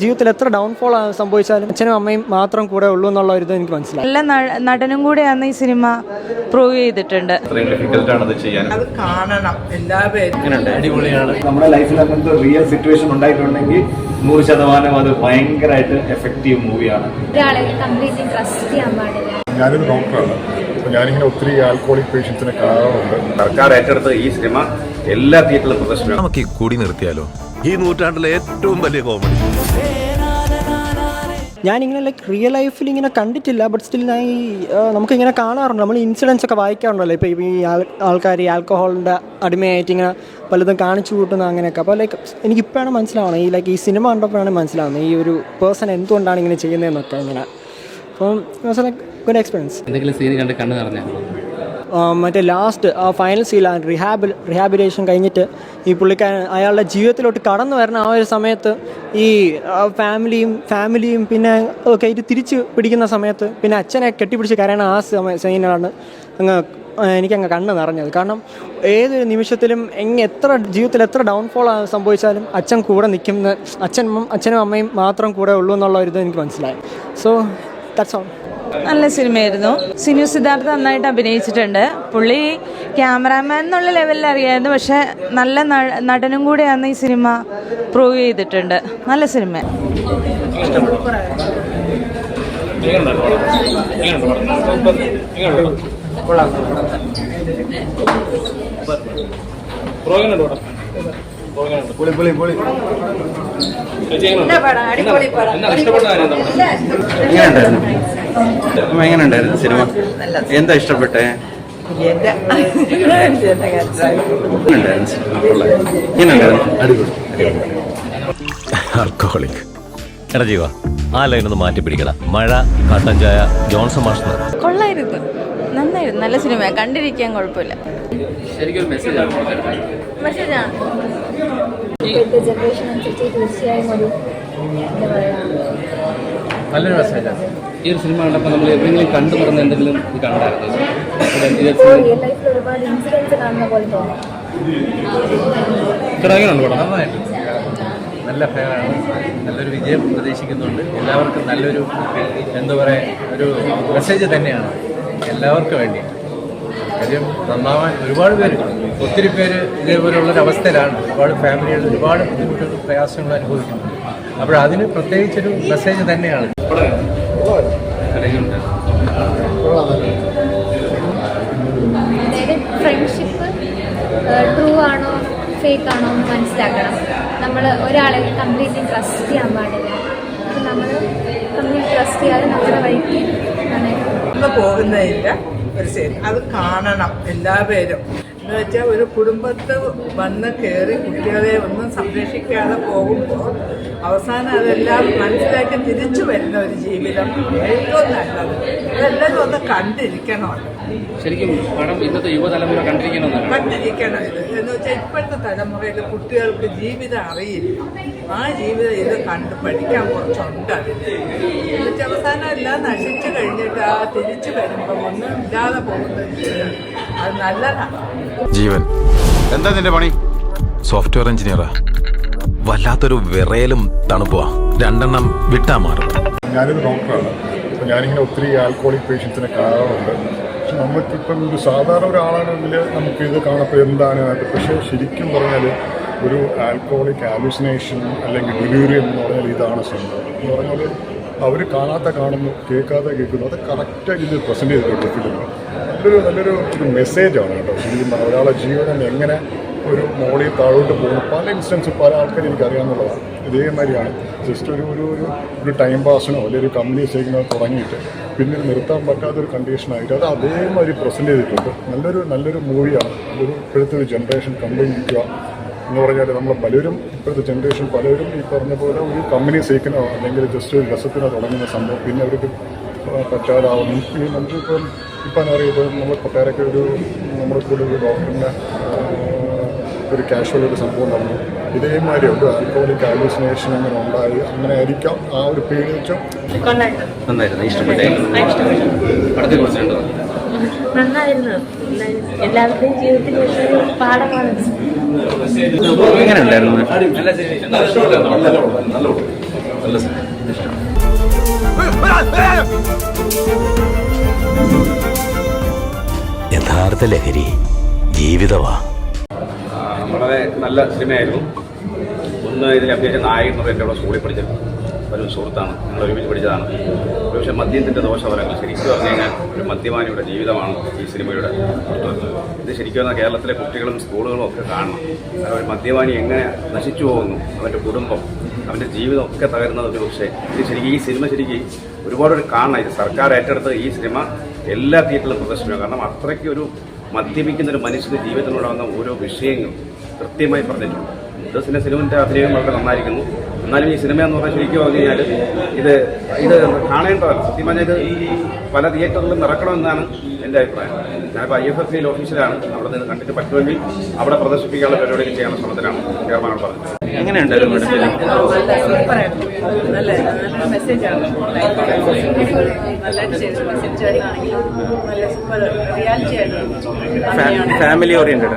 ജീവിതത്തിൽ എത്ര ഡൗൺഫോൾ സംഭവിച്ചാലും അച്ഛനും അമ്മയും മാത്രം കൂടെ ഉള്ളൂ എന്നുള്ള ഒരു ഇത് എനിക്ക് മനസ്സിലായി. നല്ല നടനും കൂടെയാണ് ഈ സിനിമ പ്രൂവ് ചെയ്തിട്ടുണ്ട്. അത് ചെയ്യാൻ. അത് കാണണം എല്ലാവരും. അടിപൊളിയാണ്. നമ്മുടെ ലൈഫിൽ അങ്ങനത്തെ റിയൽ സിറ്റുവേഷൻ ഉണ്ടായിട്ടുണ്ടെങ്കിൽ നൂറ് ശതമാനം അത് ഭയങ്കരമായിട്ട് എഫക്റ്റീവ് മൂവിയാണ് ഒരാളെ കംപ്ലീറ്റ്ലി ട്രസ്റ്റ് ചെയ്യാൻ പാടില്ല. ഞാനൊരു ഡോക്ടറാണ് ഞാനിങ്ങനെ ഒത്തിരി ആൽക്കോളിക് പേഷ്യൻസിനെ കാണാറുണ്ട്. സർക്കാർ ഏറ്റെടുത്ത ഈ സിനിമ എല്ലാ തിയേറ്ററിലും പ്രദർശനം നമുക്ക് കൂടി നിർത്തിയാലോ? ഈ നൂറ്റാണ്ടിലെ ഏറ്റവും വലിയ കോമഡി ഞാനിങ്ങനെ ലൈക്ക് റിയൽ ലൈഫിൽ ഇങ്ങനെ കണ്ടിട്ടില്ല ബട്ട് സ്റ്റിൽ ഞാൻ ഈ നമുക്കിങ്ങനെ കാണാറുണ്ട്. നമ്മൾ ഇൻസിഡൻസ് ഒക്കെ വായിക്കാറുണ്ടല്ലോ. ഇപ്പോൾ ഈ ആൾ ആൾക്കാർ ഈ ആൽക്കഹോളിന്റെ അടിമയായിട്ട് ഇങ്ങനെ പലതും കാണിച്ചു കൂട്ടുന്ന അങ്ങനെയൊക്കെ. അപ്പോൾ ലൈക്ക് എനിക്കിപ്പോഴാണ് മനസ്സിലാവുന്നത്. ഈ ലൈക്ക് ഈ സിനിമ കണ്ടപ്പോഴാണ് മനസ്സിലാവുന്നത്. ഈ ഒരു പേഴ്സൺ എന്തുകൊണ്ടാണ് ഇങ്ങനെ ചെയ്യുന്നതെന്നൊക്കെ ഇങ്ങനെ. അപ്പം ലൈക്ക് ഗുഡ് എക്സ്പീരിയൻസ് എന്തെങ്കിലും സീൻ കണ്ട് കണ്ണ് നിറഞ്ഞാൽ മറ്റേ ലാസ്റ്റ് ആ ഫൈനൽ സീലാണ് റിഹാബിൽ റിഹാബിലേഷൻ കഴിഞ്ഞിട്ട് ഈ പുള്ളിക്കാരൻ അയാളുടെ ജീവിതത്തിലോട്ട് കടന്നു വരുന്ന ആ ഒരു സമയത്ത് ഈ ഫാമിലിയും ഫാമിലിയും പിന്നെ ഒക്കെ ഇത് തിരിച്ച് പിടിക്കുന്ന സമയത്ത് പിന്നെ അച്ഛനെ കെട്ടിപ്പിടിച്ച് കരയണ ആ സമയ സീനാണ് അങ്ങ് എനിക്കങ്ങ് കണ്ണ് നിറഞ്ഞത്. കാരണം ഏതൊരു നിമിഷത്തിലും എങ്ങനെ എത്ര ജീവിതത്തിൽ എത്ര ഡൗൺഫോൾ സംഭവിച്ചാലും അച്ഛൻ കൂടെ നിൽക്കുന്ന അച്ഛൻ അച്ഛനും അമ്മയും മാത്രം കൂടെ ഉള്ളൂ എന്നുള്ള ഒരു ഇത് എനിക്ക് മനസ്സിലായി. സോ ദാറ്റ്സ് ഓൾ നല്ല സിനിമയായിരുന്നു സിനു സിദ്ധാർത്ഥ നന്നായിട്ട് അഭിനയിച്ചിട്ടുണ്ട് പുള്ളി ക്യാമറാമാൻ എന്നുള്ള ലെവലിൽ അറിയായിരുന്നു പക്ഷെ നല്ല നടനും കൂടെയാണ് ഈ സിനിമ പ്രൂവ് ചെയ്തിട്ടുണ്ട് നല്ല സിനിമ എങ്ങനെ ഉണ്ടായിരുന്നു സിനിമ? എന്താ ഇഷ്ടപ്പെട്ടേ? ആൽക്കഹോളിക് എടാ ജീവ ആ ലൈൻ ഒന്ന് മാറ്റി പിടിക്കടാ. മഴ കട്ടൻ ചായ ജോൺസൺ മാഷ്. കൊള്ളായിരുന്നു. നന്നായിരുന്നു. നല്ല സിനിമ കണ്ടിരിക്കാൻ കുഴപ്പമില്ല. ശരിക്കും മെസ്സേജ് ആണ് മെസ്സേജാണ് ഇപ്പോഴത്തെ ജനറേഷൻ അനുസരിച്ച് തീർച്ചയായും ഒരു എന്താ പറയുക നല്ലൊരു മെസ്സേജാണ് ഈ ഒരു സിനിമ കണ്ടപ്പോൾ നമ്മൾ എവിടെയെങ്കിലും കണ്ടു പറഞ്ഞ എന്തെങ്കിലും ഇത് കണ്ടായിരുന്നു? റിയൽ ലൈഫിൽ ഒരുപാട് ഇൻസിഡൻസ് കാണുന്ന പോലെ നല്ല ഫെയറാണ്. നല്ലൊരു വിജയം പ്രതീക്ഷിക്കുന്നുണ്ട്. എല്ലാവർക്കും നല്ലൊരു എന്താ പറയുക ഒരു മെസ്സേജ് തന്നെയാണ്. എല്ലാവർക്കും വേണ്ടി. കാര്യം നന്നാവാൻ ഒരുപാട് പേര് ഒത്തിരി പേര് ഇതേപോലെയുള്ളൊരു അവസ്ഥയിലാണ് ഒരുപാട് ഫാമിലികൾ ഒരുപാട് ബുദ്ധിമുട്ടുകളും പ്രയാസങ്ങളും അനുഭവിക്കുന്നുണ്ട്. അപ്പോൾ അതിന് പ്രത്യേകിച്ചൊരു മെസ്സേജ് തന്നെയാണ്. ഫ്രണ്ട്ഷിപ്പ് ട്രൂ ആണോ ഫേക്ക് ആണോ എന്ന് മനസ്സിലാക്കണം. നമ്മൾ ഒരാളെ കംപ്ലീറ്റ്ലി ട്രസ്റ്റ് ചെയ്യാൻ പാടില്ല. അപ്പം നമ്മൾ കംപ്ലീറ്റ് ട്രസ്റ്റ് ചെയ്യാതെ നമ്മുടെ വഴിക്ക് പോകുന്നതില്ല ഒരു അത് കാണണം. എല്ലാവരും. എന്ന് വെച്ചാൽ ഒരു കുടുംബത്ത് വന്ന് കയറി കുട്ടികളെ ഒന്നും സംരക്ഷിക്കാതെ പോകുമ്പോൾ അവസാനം അതെല്ലാം മനസ്സിലാക്കി തിരിച്ചു വരുന്ന ഒരു ജീവിതം. ഏറ്റവും നല്ലത്. അതെല്ലാവരും ഒന്ന് കണ്ടിരിക്കണം. ശരിക്കും പടം ഇന്നത്തെ യുവതലമുറ കണ്ടിരിക്കണം കണ്ടിരിക്കണം ഇത്. എന്ന് വെച്ചാൽ ഇപ്പോഴത്തെ തലമുറയിൽ കുട്ടികൾക്ക് ജീവിതം അറിയില്ല. ആ ജീവിതം ഇത് കണ്ട് പഠിക്കാൻ കുറച്ചുണ്ട് അതിന് എന്നിട്ട് അവസാനം എല്ലാം നശിച്ചു കഴിഞ്ഞിട്ട് ആ തിരിച്ചു വരുമ്പോൾ ഒന്നും ഇല്ലാതെ പോകുന്ന ജീവിതം. അത് നല്ലതാണ്. ജീവൻ. എന്താ നിന്റെ പണി? സോഫ്റ്റ്വെയർ എഞ്ചിനീയറാ. വല്ലാത്തൊരു വിറയലും തണുപ്പുവാ. രണ്ടെണ്ണം വിട്ടാ മാറും. ഞാനൊരു ഡോക്ടറാണ്. അപ്പോൾ ഞാനിങ്ങനെ ഒത്തിരി ആൽക്കോളിക് പേഷ്യൻസിനെ കാണാറുണ്ട്. പക്ഷെ നമുക്കിപ്പം ഒരു സാധാരണ ഒരാളാണെങ്കിൽ നമുക്ക് ഇത് കാണപ്പോൾ എന്താണ് അത്? പക്ഷേ ശരിക്കും പറഞ്ഞാൽ ഒരു ആൽക്കോളിക് ആലുസിനേഷൻ അല്ലെങ്കിൽ ഡെലിവറിയം എന്ന് പറഞ്ഞാൽ ഇതാണ് സംഭവം. എന്ന് പറഞ്ഞാൽ അവർ കാണാത്ത കാണുന്നു കേൾക്കാതെ കേൾക്കുന്നു. അത് കറക്റ്റായിട്ട് ഇത് പ്രസന്റ് ചെയ്തിട്ടുണ്ട് നല്ലൊരു നല്ലൊരു ഒരു മെസ്സേജാണ് കേട്ടോ. ശരിക്കും ഒരാളെ ജീവിതം എങ്ങനെ ഒരു മോളിൽ താഴോട്ട് പോകുന്നു പല ഇൻസ്റ്റൻസ് പല ആൾക്കാർ എനിക്കറിയാമെന്നുള്ളതാണ് ഇതേമാതിരിയാണ്. ജസ്റ്റ് ഒരു ഒരു ഒരു ഒരു ടൈം പാസിനോ അല്ലെങ്കിൽ ഒരു കമ്പനി ചെയ്യുന്നതോ തുടങ്ങിയിട്ട് പിന്നെ നിർത്താൻ പറ്റാത്തൊരു കണ്ടീഷനായിട്ട് അത് അതേമാതിരി പ്രസന്റ് ചെയ്തിട്ടുണ്ട്. നല്ലൊരു നല്ലൊരു മൂവിയാണ് ഒരു ഇപ്പോഴത്തെ ഒരു ജനറേഷൻ കണ്ടുപിടിക്കുക എന്ന് പറഞ്ഞാൽ നമ്മൾ പലരും ഇപ്പോഴത്തെ ജനറേഷൻ പലരും ഈ പറഞ്ഞ പോലെ ഒരു കമ്പനി സേക്കിനോ അല്ലെങ്കിൽ ജസ്റ്റ് ഒരു രസത്തിനോ തുടങ്ങുന്ന സംഭവം പിന്നെ അവർക്ക് പറ്റാതാവുന്നു. ഈ നമുക്കിപ്പം അറിയാം നമ്മൾ കൊട്ടാരൊക്കെ ഒരു നമ്മുടെ കൂടെ ഒരു ഡോക്ടറിന്റെ ഒരു കാഷ്വൽ ഒരു സംഭവം നടന്നു. ഇതേമാതിരി ഒരു ആൽക്കോളിക് ആലുസിനേഷൻ അങ്ങനെ ഉണ്ടായി. അങ്ങനെ ആയിരിക്കാം ആ ഒരു പേടിച്ചും നന്നായിരുന്നു. ഇഷ്ടപ്പെട്ടെ. നന്നായിരുന്നു. എല്ലാവരുടെയും ജീവിതത്തിൽ ഒരു പാഠമാണ്. എങ്ങനെ ഉണ്ടായിരുന്നു നല്ല യഥാർത്ഥ ലഹരി ജീവിതമാ വളരെ നല്ല സിനിമയായിരുന്നു. ഒന്ന് ഇതിൽ അഭിനയിച്ച നായകൻ എന്ന് എന്റെ അവിടെ സ്കൂളിൽ പഠിച്ച ഒരു സുഹൃത്താണ്. ഞങ്ങൾ ഒരുമിച്ച് പഠിച്ചതാണ്. പക്ഷേ മദ്യത്തിന്റെ ദോഷഫലങ്ങൾ ശരിക്കും പറഞ്ഞു കഴിഞ്ഞാൽ ഒരു മദ്യപാനിയുടെ ജീവിതമാണ് ഈ സിനിമയുടെ ഇത് ശരിക്കും പറഞ്ഞാൽ കേരളത്തിലെ കുട്ടികളും സ്കൂളുകളും ഒക്കെ കാണണം. കാരണം ഒരു മദ്യപാനി എങ്ങനെ നശിച്ചു പോകുന്നു? അവന്റെ കുടുംബം അവന്റെ ജീവിതം ഒക്കെ തകരുന്നത് ഒരു പക്ഷേ ഇത് ശരിക്കും ഈ സിനിമ ശരിക്കും ഒരുപാട് ഒരു കാണണം ഇത് സർക്കാർ ഏറ്റെടുത്ത് ഈ സിനിമ എല്ലാ തിയേറ്ററിലും പ്രദർശനമാണ്. കാരണം അത്രയ്ക്ക് ഒരു മദ്യപിക്കുന്ന ഒരു മനുഷ്യന്റെ ജീവിതത്തിലുണ്ടാകുന്ന ഓരോ വിഷയങ്ങളും കൃത്യമായി പറഞ്ഞിട്ടുണ്ട്. ഇത് സിനിമ സിനിമന്റെ അഭിനയം വളരെ നന്നായിരിക്കുന്നു. എന്നാലും ഈ സിനിമ എന്ന് പറഞ്ഞാൽ ശരിക്കും പറഞ്ഞു കഴിഞ്ഞാൽ ഇത് ഇത് കാണേണ്ടതാണ് സത്യം പറഞ്ഞാൽ ഇത് പല തിയേറ്ററിലും നടക്കണമെന്നാണ് എന്റെ അഭിപ്രായം. ഞാനിപ്പോൾ ഐ എഫ് എഫ് സിയിൽ ഓഫീസിലാണ് അവിടെ നിന്ന് കണ്ടിട്ട് പറ്റുമെങ്കിൽ അവിടെ പ്രദർശിപ്പിക്കാനുള്ള പരിപാടികൾ ചെയ്യാനുള്ള ശ്രമത്തിലാണ് ചെയർമാനോട് പറഞ്ഞത്. എങ്ങനെയുണ്ടായിരുന്നു നല്ല നല്ല മെസ്സേജാണ് നല്ലതായിട്ട് ചെയ്തു മെസ്സേജ് ആണെങ്കിലും നല്ല സൂപ്പർ റിയാലിറ്റി ആയിരുന്നു ഫാമിലി ഓറിയന്റഡ്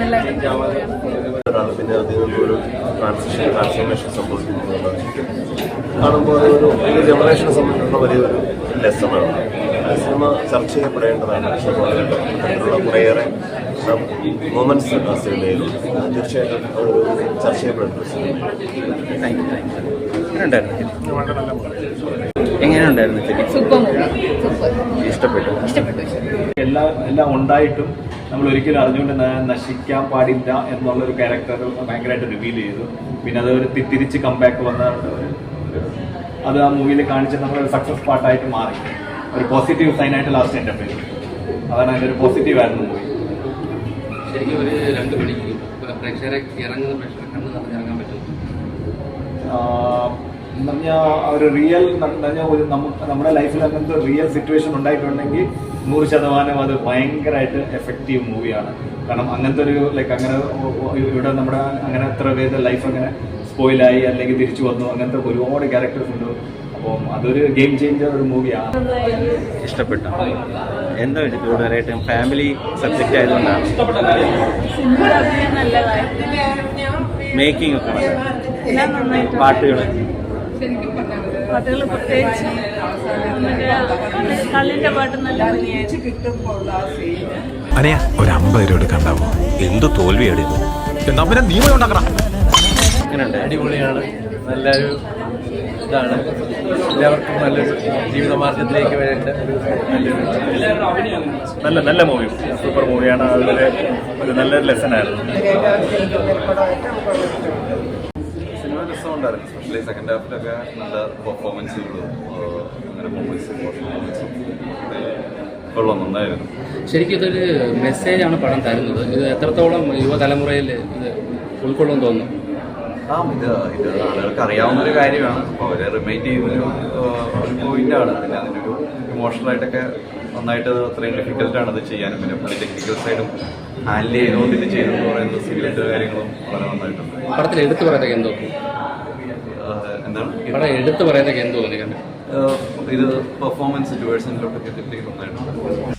നല്ല പിന്നെ അതിൽ ട്രാൻസിഷൻ ട്രാൻസ്ഫോർമേഷൻ സംഭവിക്കുന്നുണ്ട് കാണുമ്പോൾ അതൊരു വലിയ ജനറേഷനെ സംബന്ധിച്ചുള്ള വലിയൊരു ലെസണാണ് സിനിമ ചർച്ച ചെയ്യപ്പെടേണ്ടതാണ്. കുറേയേറെ മൊമെന്റ്സ് ആ സിനിമയിലുണ്ട് അത് തീർച്ചയായിട്ടും ചർച്ച ഒരു സിനിമ എങ്ങനെയുണ്ടായിരുന്നു? Super movie. സൂപ്പർ. ഇഷ്ടപ്പെട്ടു? ഇഷ്ടപ്പെട്ടു എല്ലാം എല്ലാം ഉണ്ടായിട്ടും നമ്മൾ ഒരിക്കലും അറിഞ്ഞുകൊണ്ട് നശിക്കാൻ പാടില്ല എന്നുള്ള ഒരു ക്യാരക്ടർ ഭയങ്കരമായിട്ട് റിവീൽ ചെയ്തു. പിന്നെ അത് ഒരു തിരിച്ച് കംബാക്ക് വന്ന അത് ആ മൂവിയിൽ കാണിച്ച നമ്മളൊരു സക്സസ് പാർട്ടായിട്ട് മാറി. ഒരു പോസിറ്റീവ് സൈനായിട്ട് ലാസ്റ്റ് എന്റെ പേര്. അതാണ് അതിന്റെ ഒരു പോസിറ്റീവ് ആയിരുന്നു മൂവി ശരിക്കും ഒരു രണ്ട് മണിക്ക് പ്രേക്ഷകരെ ഇറങ്ങുന്ന പ്രേക്ഷകരെ കണ്ണ് നിറഞ്ഞിറങ്ങാൻ പറ്റും. പറഞ്ഞാൽ ഒരു റിയൽ ഒരു നമുക്ക് നമ്മുടെ ലൈഫിൽ അങ്ങനത്തെ റിയൽ സിറ്റുവേഷൻ ഉണ്ടായിട്ടുണ്ടെങ്കിൽ നൂറ് ശതമാനം അത് ഭയങ്കരമായിട്ട് എഫക്റ്റീവ് മൂവിയാണ് കാരണം അങ്ങനത്തെ ഒരു ലൈക്ക് അങ്ങനെ ഇവിടെ നമ്മുടെ അങ്ങനെ എത്ര പേരുടെ ലൈഫ് അങ്ങനെ സ്പോയിലായി അല്ലെങ്കിൽ തിരിച്ചു വന്നു അങ്ങനത്തെ ഒരുപാട് ക്യാരക്ടേഴ്സ് ഉണ്ട്. അപ്പം അതൊരു ഗെയിം ചേഞ്ചർ ഒരു മൂവിയാണ് ഇഷ്ടപ്പെട്ടു. എന്താ കൂടുതലായിട്ട് ഫാമിലി സബ്ജക്റ്റ് ആയതുകൊണ്ടാണ് മേക്കിംഗ് ഒക്കെ. പാട്ടുകൾ പാട്ടുകൾ പ്രത്യേകിച്ച് കള്ളിന്റെ പാട്ട് നല്ല അനയാ ഒരു അമ്പത് രൂപ എടുക്കണ്ടാവോ? എന്ത് തോൽവിയാണ് ഇത്? എന്നാ പിന്നെ ഉണ്ടാക്കണം അടിപൊളിയാണ്. നല്ലൊരു ഇതാണ്. എല്ലാവർക്കും നല്ലൊരു ജീവിതമാർഗത്തിലേക്ക് വേണ്ട ഒരു നല്ലൊരു നല്ല നല്ല മൂവി സൂപ്പർ മൂവിയാണ് അതിൽ ഒരു നല്ലൊരു ലെസൺ ആയിരുന്നു. സിനിമ രസമുണ്ടായിരുന്നു സ്പെഷ്യലി സെക്കൻഡ് ഹാഫിലൊക്കെ നല്ല പെർഫോമൻസുകളും അങ്ങനെ മൂവീസ് മൂവീസും കൊള്ളാം നന്നായിരുന്നു. ശരിക്കും ഇതൊരു മെസ്സേജാണ് പടം തരുന്നത്. ഇത് എത്രത്തോളം യുവതലമുറയിൽ ഇത് ഉൾക്കൊള്ളും തോന്നുന്നു? ആ ഇത് ഇത് ആളുകൾക്ക് അറിയാവുന്ന ഒരു കാര്യമാണ്. അപ്പോൾ അവരെ റിമൈൻഡ് ചെയ്യുന്നൊരു ഒരു പോയിന്റാണ് പിന്നെ അതിനൊരു ഇമോഷണലായിട്ടൊക്കെ നന്നായിട്ട് അത്രയും ഡിഫിക്കൽട്ടാണ് അത് ചെയ്യാനും. പിന്നെ പുള്ളി ടെക്നിക്കൽ സൈഡും ഹാൻഡിൽ ചെയ്തുകൊണ്ട് ഇത് ചെയ്തെന്ന് പറയുന്ന സിവിലിന്റെ കാര്യങ്ങളും വളരെ നന്നായിട്ടുണ്ട്. പടത്തിൽ എടുത്തു പറയത്തൊക്കെ എന്തോ? എന്താണ്? പടം എടുത്തു പറയത്തൊക്കെ എന്തോ ഇത് പെർഫോമൻസ് ഡുവേഴ്സിന്റെ നന്നായിട്ടുണ്ട്.